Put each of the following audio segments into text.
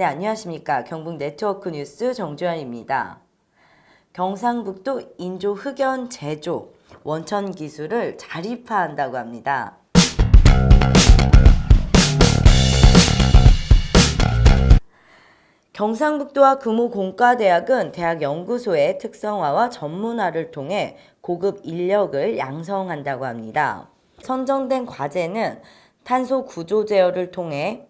네, 안녕하십니까. 경북 네트워크 뉴스 정주현입니다. 경상북도 인조 흑연 제조 원천 기술을 자립화한다고 합니다. 경상북도와 금호 공과대학은 대학 연구소의 특성화와 전문화를 통해 고급 인력을 양성한다고 합니다. 선정된 과제는 탄소 구조 제어를 통해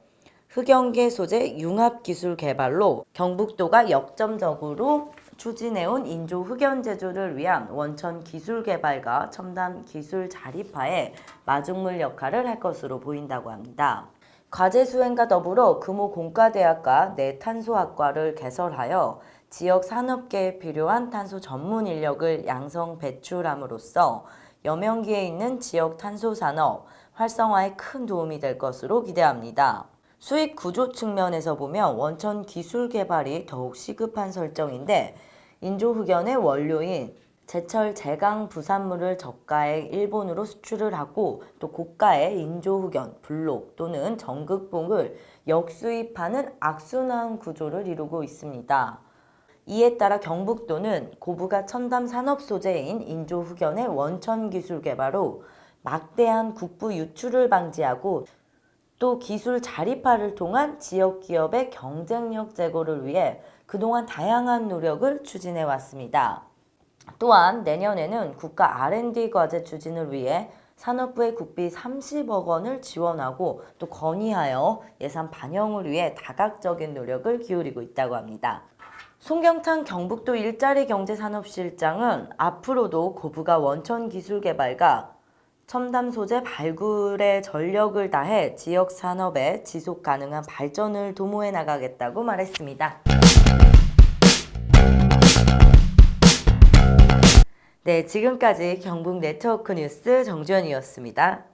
흑연계 소재 융합 기술 개발로 경북도가 역점적으로 추진해온 인조 흑연 제조를 위한 원천 기술 개발과 첨단 기술 자립화에 마중물 역할을 할 것으로 보인다고 합니다. 과제 수행과 더불어 금호 공과대학과 내 탄소학과를 개설하여 지역 산업계에 필요한 탄소 전문 인력을 양성 배출함으로써 여명기에 있는 지역 탄소 산업 활성화에 큰 도움이 될 것으로 기대합니다. 수익 구조 측면에서 보면 원천 기술 개발이 더욱 시급한 설정인데 인조 흑연의 원료인 제철 제강 부산물을 저가에 일본으로 수출을 하고 또 고가의 인조 흑연, 블록 또는 전극봉을 역수입하는 악순환 구조를 이루고 있습니다. 이에 따라 경북도는 고부가 첨단 산업 소재인 인조 흑연의 원천 기술 개발로 막대한 국부 유출을 방지하고 또 기술 자립화를 통한 지역 기업의 경쟁력 제고를 위해 그동안 다양한 노력을 추진해 왔습니다. 또한 내년에는 국가 R&D 과제 추진을 위해 산업부의 국비 30억 원을 지원하고 또 건의하여 예산 반영을 위해 다각적인 노력을 기울이고 있다고 합니다. 송경탄 경북도 일자리 경제산업실장은 앞으로도 고부가 원천 기술 개발과 첨단 소재 발굴에 전력을 다해 지역 산업의 지속 가능한 발전을 도모해 나가겠다고 말했습니다. 네, 지금까지 경북 네트워크 뉴스 정주현이었습니다.